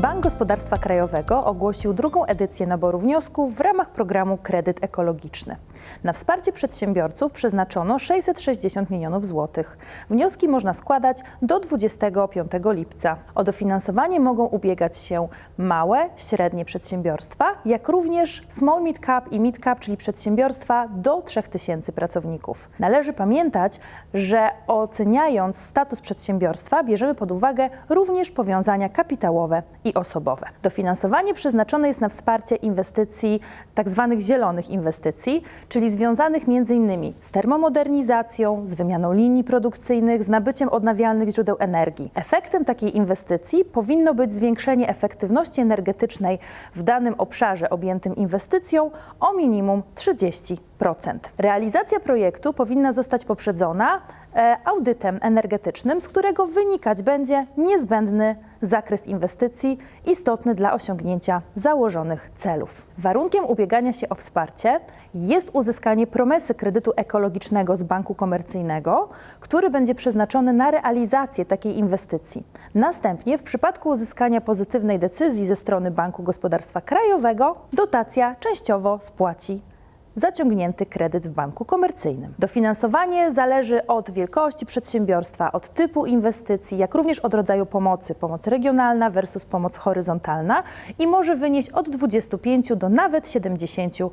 Bank Gospodarstwa Krajowego ogłosił drugą edycję naboru wniosków w ramach programu Kredyt Ekologiczny. Na wsparcie przedsiębiorców przeznaczono 660 milionów złotych. Wnioski można składać do 25 lipca. O dofinansowanie mogą ubiegać się małe, średnie przedsiębiorstwa, jak również small mid cap i mid cap, czyli przedsiębiorstwa do 3000 pracowników. Należy pamiętać, że oceniając status przedsiębiorstwa bierzemy pod uwagę również powiązania kapitałowe i osobowe. Dofinansowanie przeznaczone jest na wsparcie inwestycji, tak zwanych zielonych inwestycji, czyli związanych m.in. z termomodernizacją, z wymianą linii produkcyjnych, z nabyciem odnawialnych źródeł energii. Efektem takiej inwestycji powinno być zwiększenie efektywności energetycznej w danym obszarze objętym inwestycją o minimum 30%. Realizacja projektu powinna zostać poprzedzona e, audytem energetycznym, z którego wynikać będzie niezbędny zakres inwestycji istotny dla osiągnięcia założonych celów. Warunkiem ubiegania się o wsparcie jest uzyskanie promesy kredytu ekologicznego z banku komercyjnego, który będzie przeznaczony na realizację takiej inwestycji. Następnie, w przypadku uzyskania pozytywnej decyzji ze strony Banku Gospodarstwa Krajowego, dotacja częściowo spłaci zaciągnięty kredyt w banku komercyjnym. Dofinansowanie zależy od wielkości przedsiębiorstwa, od typu inwestycji, jak również od rodzaju pomocy. Pomoc regionalna versus pomoc horyzontalna i może wynieść od 25 do nawet 70%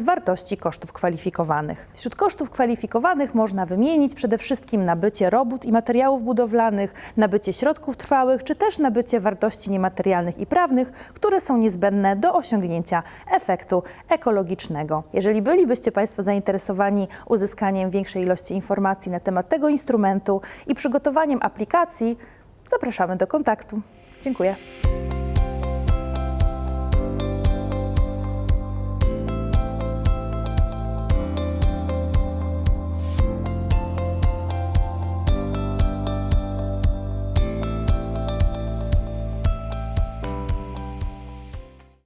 wartości kosztów kwalifikowanych. Wśród kosztów kwalifikowanych można wymienić przede wszystkim nabycie robót i materiałów budowlanych, nabycie środków trwałych, czy też nabycie wartości niematerialnych i prawnych, które są niezbędne do osiągnięcia efektu ekologicznego. Jeżeli bylibyście Państwo zainteresowani uzyskaniem większej ilości informacji na temat tego instrumentu i przygotowaniem aplikacji, zapraszamy do kontaktu. Dziękuję.